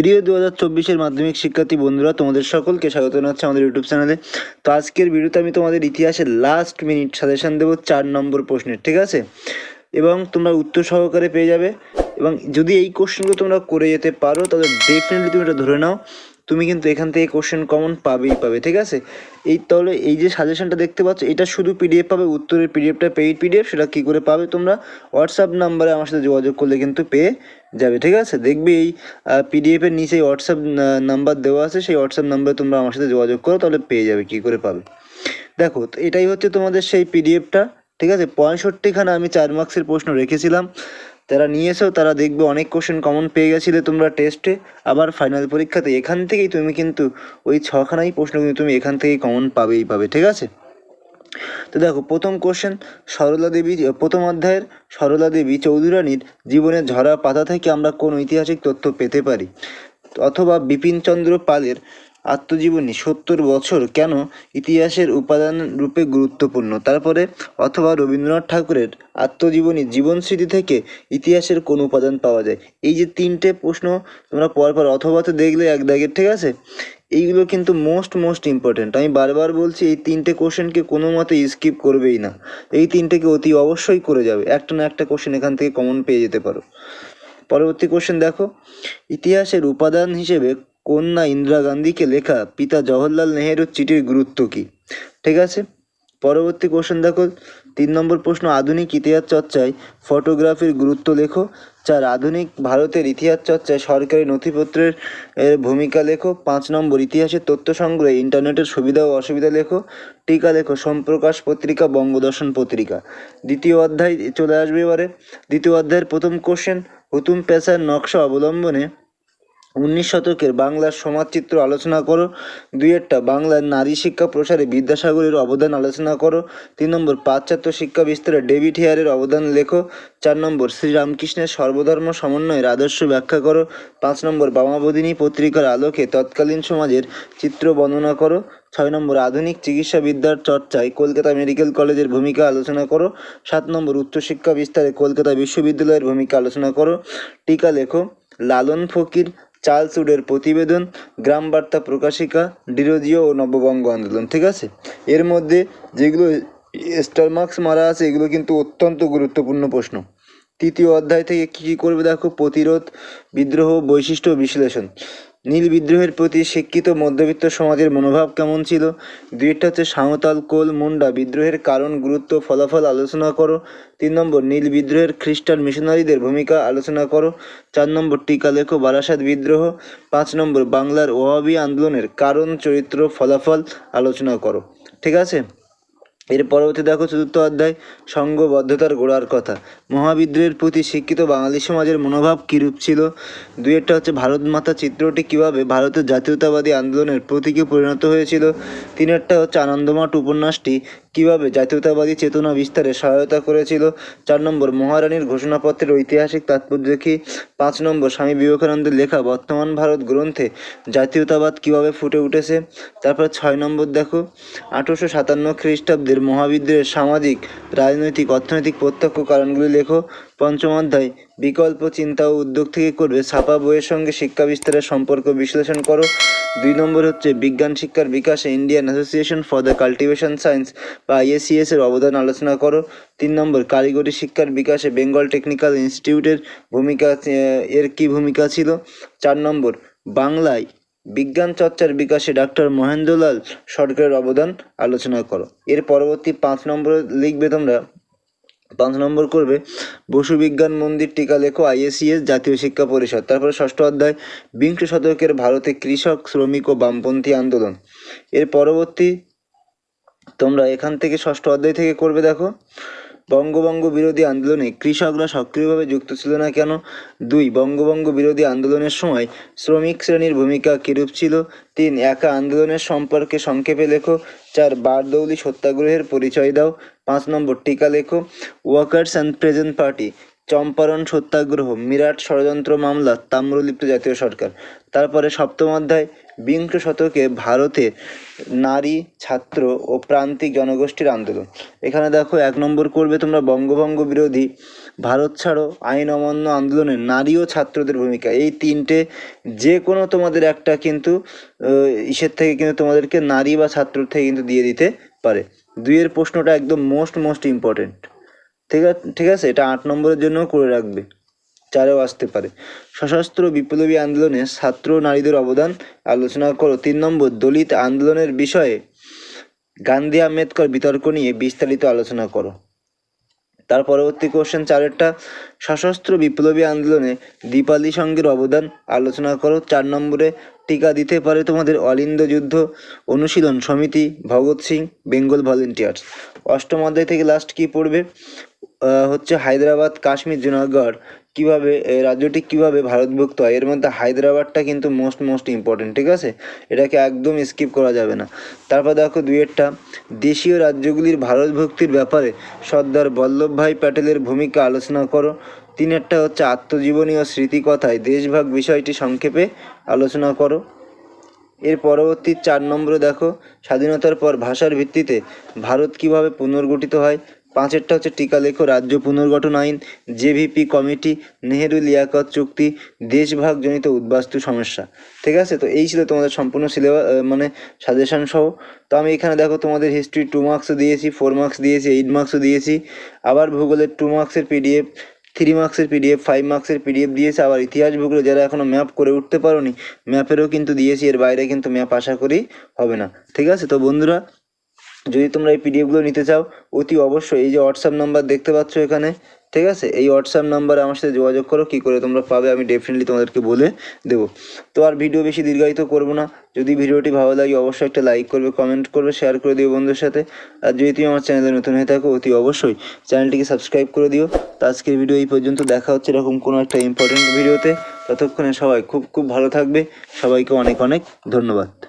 প্রিয় দু হাজার চব্বিশের মাধ্যমিক শিক্ষার্থী বন্ধুরা, তোমাদের সকলকে স্বাগত জানাচ্ছি আমাদের ইউটিউব চ্যানেলে। তো আজকের ভিডিওতে আমি তোমাদের ইতিহাসের লাস্ট মিনিট সাজেশান দেবো চার নম্বর প্রশ্নের, ঠিক আছে? এবং তোমরা উত্তর সহকারে পেয়ে যাবে। এবং যদি এই কোশ্চেনগুলো তোমরা করে যেতে পারো, তাহলে ডেফিনেটলি তুমি এটা ধরে নাও। তুমি কিন্তু এখান থেকে কোশ্চেন কমন পাবেই পাবে, ঠিক আছে? এই তাহলে এই যে সাজেশনটা দেখতে পাচ্ছ, এটা শুধু পিডিএফ পাবে, উত্তরের পিডিএফটা পেইড পিডিএফ সেটা কী করে পাবে তোমরা? হোয়াটসঅ্যাপ নাম্বারে আমার সাথে যোগাযোগ করলে কিন্তু পেয়ে যাবে, ঠিক আছে? দেখবে এই পিডিএফের নিচে হোয়াটসঅ্যাপ নাম্বার দেওয়া আছে, সেই হোয়াটসঅ্যাপ নাম্বারে তোমরা আমার সাথে যোগাযোগ করো, তাহলে পেয়ে যাবে, কী করে পাবে? দেখো, তো এটাই হচ্ছে তোমাদের সেই পিডিএফটা ঠিক আছে? পঁয়ষট্টিখানা আমি চার মার্কসের প্রশ্ন রেখেছিলাম। যারা নিয়েছেও তারা দেখবে অনেক কোশ্চেন কমন পেয়ে গেছিলে তোমরা টেস্টে আবার ফাইনাল পরীক্ষাতে এখান থেকেই তুমি কিন্তু ওই ছখানাই প্রশ্ন কিন্তু তুমি এখান থেকেই কমন পাবেই পাবে, ঠিক আছে? তো দেখো, প্রথম কোশ্চেন সরলা দেবী, প্রথম অধ্যায়ের সরলা দেবী চৌধুরানীর জীবনের ঝরা পাতা থেকে আমরা কোন ঐতিহাসিক তথ্য পেতে পারি? অথবা বিপিনচন্দ্র পালের আত্মজীবনী সত্তর বছর কেন ইতিহাসের উপাদান রূপে গুরুত্বপূর্ণ? তারপরে, অথবা রবীন্দ্রনাথ ঠাকুরের আত্মজীবনী জীবন স্মৃতি থেকে ইতিহাসের কোন উপাদান পাওয়া যায়? এই যে তিনটে প্রশ্ন তোমরা পরপর অথবাতে দেখলে এক দাগের, ঠিক আছে? এইগুলো কিন্তু মোস্ট মোস্ট ইম্পর্ট্যান্ট আমি বারবার বলছি, এই তিনটে কোশ্চেনকে কোনো মতে স্কিপ করবেই না। এই তিনটেকে অতি অবশ্যই করে যাবে। একটা না একটা কোশ্চেন এখান থেকে কমন পেয়ে যেতে পারো। পরবর্তী কোশ্চেন দেখো। ইতিহাসের উপাদান হিসেবে কন্যা ইন্দিরা গান্ধীকে লেখা পিতা জওহরলাল নেহেরুর চিঠির গুরুত্ব কী? ঠিক আছে? পরবর্তী কোশ্চেন দেখো। তিন নম্বর প্রশ্ন, আধুনিক ইতিহাস চর্চায় ফটোগ্রাফির গুরুত্ব লেখো, চার, আধুনিক ভারতের ইতিহাস চর্চায় সরকারি নথিপত্রের ভূমিকা লেখো, পাঁচ নম্বর, ইতিহাসের তথ্য সংগ্রহে ইন্টারনেটের সুবিধা ও অসুবিধা লেখো, টিকা লেখো, সম্প্রকাশ পত্রিকা, বঙ্গদর্শন পত্রিকা। দ্বিতীয় অধ্যায় চলে আসবে এবারে। দ্বিতীয় অধ্যায়ের প্রথম কোশ্চেন হুতুম পেশার নকশা অবলম্বনে উনিশ শতকের বাংলার সমাজচিত্র আলোচনা করো। দুই একটা, বাংলার নারী শিক্ষা প্রসারে বিদ্যাসাগরের অবদান আলোচনা করো। তিন নম্বর, পাশ্চাত্য শিক্ষা বিস্তারে ডেভিড হেয়ারের অবদান লেখো। চার নম্বর, শ্রীরামকৃষ্ণের সর্বধর্ম সমন্বয়ের আদর্শ ব্যাখ্যা করো। পাঁচ নম্বর, বামাবোধিনী পত্রিকার আলোকে তৎকালীন সমাজের চিত্র বর্ণনা করো। ছয় নম্বর, আধুনিক চিকিৎসা বিদ্যার চর্চায় কলকাতা মেডিকেল কলেজের ভূমিকা আলোচনা করো। সাত নম্বর উচ্চশিক্ষা বিস্তারে কলকাতা বিশ্ববিদ্যালয়ের ভূমিকা আলোচনা করো। টিকা লেখো, লালন ফকির চার্লস প্রতিবেদন গ্রাম বার্তা প্রকাশিকা, ডিরোজিও ও নববঙ্গ আন্দোলন, ঠিক আছে? এর মধ্যে যেগুলো স্টার মার্কস মারা আছে, এগুলো কিন্তু অত্যন্ত গুরুত্বপূর্ণ প্রশ্ন। তৃতীয় অধ্যায় থেকে কী কী করবে দেখো? প্রতিরোধ, বিদ্রোহ, বৈশিষ্ট্য, বিশ্লেষণ। নীল বিদ্রোহের প্রতি শিক্ষিত মধ্যবিত্ত সমাজের মনোভাব কেমন ছিল? দুইটা হচ্ছে সাঁওতাল, কোল, মুন্ডা। বিদ্রোহের কারণ, গুরুত্ব, ফলাফল আলোচনা করো। তিন নম্বর, নীল বিদ্রোহের খ্রিস্টান মিশনারিদের ভূমিকা আলোচনা করো। চার নম্বর টিকা লেখো বারাসাত বিদ্রোহ। পাঁচ নম্বর, বাংলার ওয়াবি আন্দোলনের কারণ, চরিত্র, ফলাফল আলোচনা করো। ঠিক আছে? এর পরবর্তী দেখো চতুর্থ অধ্যায় সংঘবদ্ধতার গোড়ার কথা। মহাবিদ্রোহের প্রতি শিক্ষিত বাঙালি সমাজের মনোভাব কীরূপ ছিল? দুই, একটা হচ্ছে ভারত মাতা চিত্রটি কীভাবে ভারতের জাতীয়তাবাদী আন্দোলনের প্রতীকে পরিণত হয়েছিল? তিন, একটা হচ্ছে আনন্দমঠ উপন্যাসটি কীভাবে জাতীয়তাবাদী চেতনা বিস্তারে সহায়তা করেছিল? চার নম্বর, মহারানীর ঘোষণাপত্রের ঐতিহাসিক তাৎপর্য কী? পাঁচ নম্বর, স্বামী বিবেকানন্দের লেখা বর্তমান ভারত গ্রন্থে জাতীয়তাবাদ কীভাবে ফুটে উঠেছে? তারপর ছয় নম্বর দেখো, আঠেরোশো সাতান্ন খ্রিস্টাব্দের মহাবিদ্রোহের সামাজিক, রাজনৈতিক, অর্থনৈতিক প্রত্যক্ষ কারণগুলি লেখো। পঞ্চম অধ্যায়, বিকল্প চিন্তা ও উদ্যোগ থেকে করবে ছাপা বইয়ের সঙ্গে শিক্ষা বিস্তারের সম্পর্ক বিশ্লেষণ করো। দুই নম্বর হচ্ছে, বিজ্ঞান শিক্ষার বিকাশে Indian association for the cultivation science বা আইএসিএস এর অবদান আলোচনা করো। তিন নম্বর, কারিগরি শিক্ষার বিকাশে বেঙ্গল টেকনিক্যাল ইনস্টিটিউটের ভূমিকা এর কী ভূমিকা ছিল? চার নম্বর, বাংলায় বিজ্ঞান চর্চার বিকাশে ডাক্তার মহেন্দ্রলাল সরকারের অবদান আলোচনা করো। এর পরবর্তী পাঁচ নম্বর লিখবে তোমরা, পাঁচ নম্বর করবে, বসু বিজ্ঞান মন্দির টিকা লেখো আইএসিএস জাতীয় শিক্ষা পরিষদ। তারপরে ষষ্ঠ অধ্যায়, বিংশ শতকের ভারতে কৃষক, শ্রমিক ও বামপন্থী আন্দোলন। এর পরবর্তী তোমরা এখান থেকে ষষ্ঠ অধ্যায় থেকে করবে দেখো বঙ্গবঙ্গ বিরোধী আন্দোলনে কৃষকরা সক্রিয়ভাবে যুক্ত ছিল না কেন? দুই বঙ্গবঙ্গ বিরোধী আন্দোলনের সময় শ্রমিক শ্রেণির ভূমিকা কিরূপ ছিল? তিন, একা আন্দোলনের সম্পর্কে সংক্ষেপে লেখো। চার, বারদৌলি সত্যাগ্রহের পরিচয় দাও। পাঁচ নম্বর, টিকা লেখো। Workers and peasant party. Champaran Satyagraha, Meerut ষড়যন্ত্র মামলা, তাম্রলিপ্ত জাতীয় সরকার। তারপরে সপ্তম অধ্যায়, বিংশ শতকে ভারতে নারী, ছাত্র ও প্রান্তিক জনগোষ্ঠীর আন্দোলন। এখানে দেখো এক নম্বর করবে তোমরা বঙ্গভঙ্গ বিরোধী, ভারত ছাড়ো আইন অমান্য আন্দোলনে নারী ও ছাত্রদের ভূমিকা। এই তিনটে যে কোনো তোমাদের একটা কিন্তু ইসের থেকে কিন্তু তোমাদেরকে নারী বা ছাত্র থেকে কিন্তু দিয়ে দিতে পারে। দুইয়ের প্রশ্নটা একদম মোস্ট মোস্ট ইম্পর্টেন্ট ঠিক আছে ঠিক আছে, এটা আট নম্বরের জন্যও করে রাখবে। চারেও আসতে পারে। সশস্ত্র বিপ্লবী আন্দোলনে ছাত্র নারীদের অবদান আলোচনা করো। তিন নম্বর, দলিত আন্দোলনের বিষয়ে গান্ধী আম্বেদকর বিতর্ক নিয়ে বিস্তারিত আলোচনা করো। তার পরবর্তী কোশ্চেন চারেরটা, সশস্ত্র বিপ্লবী আন্দোলনে দীপালি সঙ্গের অবদান আলোচনা করো। চার নম্বরে, টিকা দিতে পারে তোমাদের অলিন্দ যুদ্ধ অনুশীলন সমিতি, ভগৎ সিং, বেঙ্গল ভলেন্টিয়ার্স। অষ্টম অধ্যায় থেকে লাস্ট কি পড়বে? হচ্ছে হায়দ্রাবাদ, কাশ্মীর, জুনাগড়। কীভাবে রাজ্যটি কীভাবে ভারতভুক্ত হয়? এর মধ্যে হায়দ্রাবাদটা কিন্তু মোস্ট মোস্ট ইম্পর্টেন্ট ঠিক আছে? এটাকে একদম স্কিপ করা যাবে না। তারপর দেখো দুইয়েরটা। দেশীয় রাজ্যগুলির ভারতভুক্তির ব্যাপারে সর্দার বল্লভভাই প্যাটেলের ভূমিকা আলোচনা করো। তিনেরটা হচ্ছে আত্মজীবনী ও স্মৃতিকথায় দেশভাগ বিষয়টি সংক্ষেপে আলোচনা করো। এর পরবর্তী চার নম্বরে দেখো, স্বাধীনতার পর ভাষার ভিত্তিতে ভারত কীভাবে পুনর্গঠিত হয়? পাঁচেরটা হচ্ছে টিকা লেখো, রাজ্য পুনর্গঠন আইন, জেভিপি কমিটি, নেহেরু লিয়াকত চুক্তি দেশভাগজনিত উদ্বাস্তু সমস্যা। ঠিক আছে? তো এই ছিল তোমাদের সম্পূর্ণ সিলেবাস মানে সাজেশন সহ। তো আমি এখানে দেখো তোমাদের হিস্ট্রি টু মার্কসও দিয়েছি ফোর মার্কস দিয়েছি এইট মার্কসও দিয়েছি। আবার ভূগোলের টু মার্কসের পিডিএফ থ্রি মার্কসের পিডিএফ ফাইভ মার্কসের পিডিএফ দিয়েছে। আবার ইতিহাস ভূগোলে যারা এখনও ম্যাপ করে উঠতে পারোনি ম্যাপেরও কিন্তু দিয়েছি। এর বাইরে কিন্তু ম্যাপ আশা করি হবে না। ঠিক আছে? তো বন্ধুরা যদি তোমরা এই পিডিএফগুলো নিতে চাও, অতি অবশ্যই এই যে হোয়াটসঅ্যাপ নাম্বার দেখতে পাচ্ছ এখানে, ঠিক আছে? এই হোয়াটসঅ্যাপ নাম্বারে আমার সাথে যোগাযোগ করো, কী করে তোমরা পাবে আমি ডেফিনেটলি তোমাদেরকে বলে দেবো। তো আর ভিডিও বেশি দীর্ঘায়িত করব না, যদি ভিডিওটি ভালো লাগে অবশ্যই একটা লাইক করবে কমেন্ট করবে শেয়ার করে দিও বন্ধুদের সাথে। আর যদি তুমি আমার চ্যানেলে নতুন হয়ে থাকো, অতি অবশ্যই চ্যানেলটিকে সাবস্ক্রাইব করে দিও। তো আজকের ভিডিও এই পর্যন্ত, দেখা হচ্ছে এরকম কোনো একটা ইম্পর্টেন্ট ভিডিওতে ততক্ষণে সবাই খুব খুব ভালো থাকবে। সবাইকে অনেক অনেক ধন্যবাদ।